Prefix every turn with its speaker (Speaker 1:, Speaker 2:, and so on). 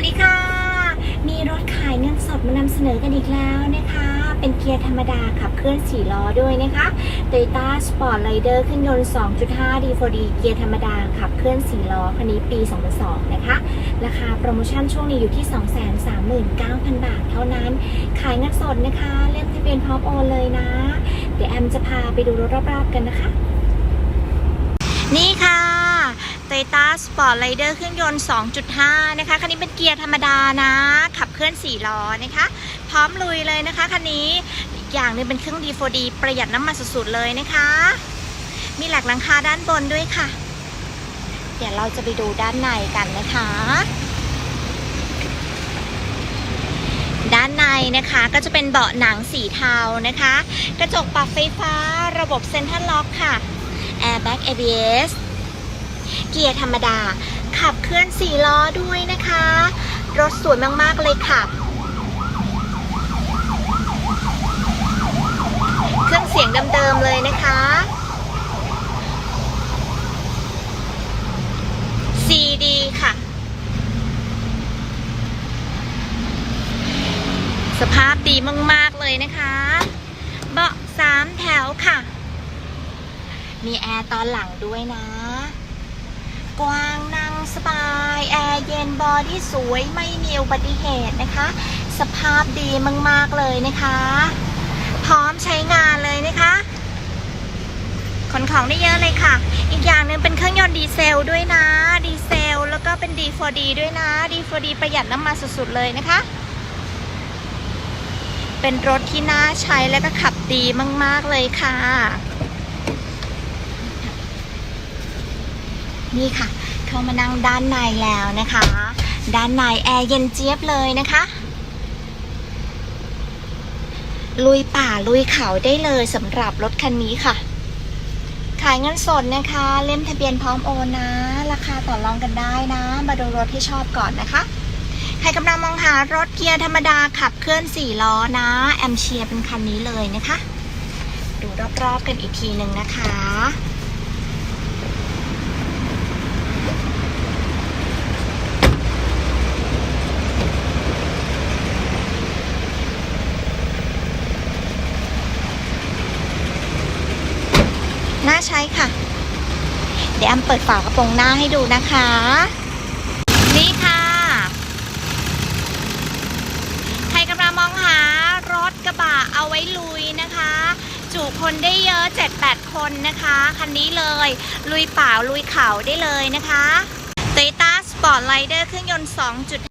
Speaker 1: วัสดีค่ะ มีรถขายเงินสดมานำเสนอกันอีกแล้วนะคะ เป็นเกียร์ธรรมดาขับเคลื่อน4ล้อด้วยนะคะ Toyota Sport Rider เครื่องยนต์ 2.5 D4D เกียร์ธรรมดาขับเคลื่อน4ล้อคันนี้ปี 2002 นะคะ ราคาโปรโมชั่นช่วงนี้อยู่ที่ 239,000 บาทเท่านั้น ขายเงินสดนะคะ เล่มทะเบียนพร้อมโอนเลยนะ เดี๋ยวแอมจะพาไปดูรถรอบๆกันนะคะ นี่ค่ะ Toyota Sport Rider เครื่องยนต์ 2.5 นะคะ คันนี้เป็นเกียร์ธรรมดานะ ขับเคลื่อน 4 ล้อนะคะ พร้อมลุยเลยนะคะ คันนี้อย่างหนึงเป็นเครื่อง D4D ประหยัดน้ำมันสุดๆเลยนะคะ มีแหลกหลังคาด้านบนด้วยค่ะ เดี๋ยวเราจะไปดูด้านในกันนะคะ ด้านในนะคะก็จะเป็นเบาะหนังสีเทานะคะ กระจกปรับไฟฟ้าระบบเซ็นทรัลล็อกค่ะ Airbag ABS เกียร์ธรรมดา ขับเคลื่อน4ล้อด้วยนะคะ รถสวยมากๆเลยค่ะ เครื่องเสียงเดิมๆเลยนะคะ CD ค่ะ สภาพดีมากๆเลยนะคะ เบาะสามแถวค่ะมีแอร์ตอนหลังด้วยนะ กว้างนั่งสบาย แอร์เย็นบอดี้สวยไม่มีอุบัติเหตุนะคะ สภาพดีมาก ๆ เลยนะคะ พร้อมใช้งานเลยนะคะขนของได้เยอะเลยค่ะ อีกอย่างหนึ่งเป็นเครื่องยนต์ดีเซลด้วยนะ ดีเซลแล้วก็เป็น D4D ด้วยนะ D4D ประหยัดน้ำมันสุดๆเลยนะคะ เป็นรถที่น่าใช้และก็ขับดีมากๆเลยค่ะ นี่ค่ะ เข้ามานั่งด้านในแล้วนะคะ ด้านในแอร์เย็นเจี๊ยบเลยนะคะ ลุยป่าลุยเขาได้เลยสำหรับรถคันนี้ค่ะ ขายเงินสดนะคะ เล่มทะเบียนพร้อมโอนนะ ราคาต่อรองกันได้นะ มาดูรถที่ชอบก่อนนะคะใครกำลังมองหารถเกียร์ธรรมดาขับเคลื่อน 4 ล้อนะ แอมเชียร์เป็นคันนี้เลยนะคะ ดูรอบๆกันอีกทีหนึ่งนะคะ น่าใช้ค่ะ เดี๋ยวแอมเปิดฝากระโปรงหน้าให้ดูนะคะ นี่ค่ะ ใครกำลังมองหารถกระบะเอาไว้ลุยนะคะ จุคนได้เยอะ 7-8 คนนะคะ คันนี้เลย ลุยป่าลุยเขาได้เลยนะคะ Toyota Sport Rider เครื่องยนต์ 2.5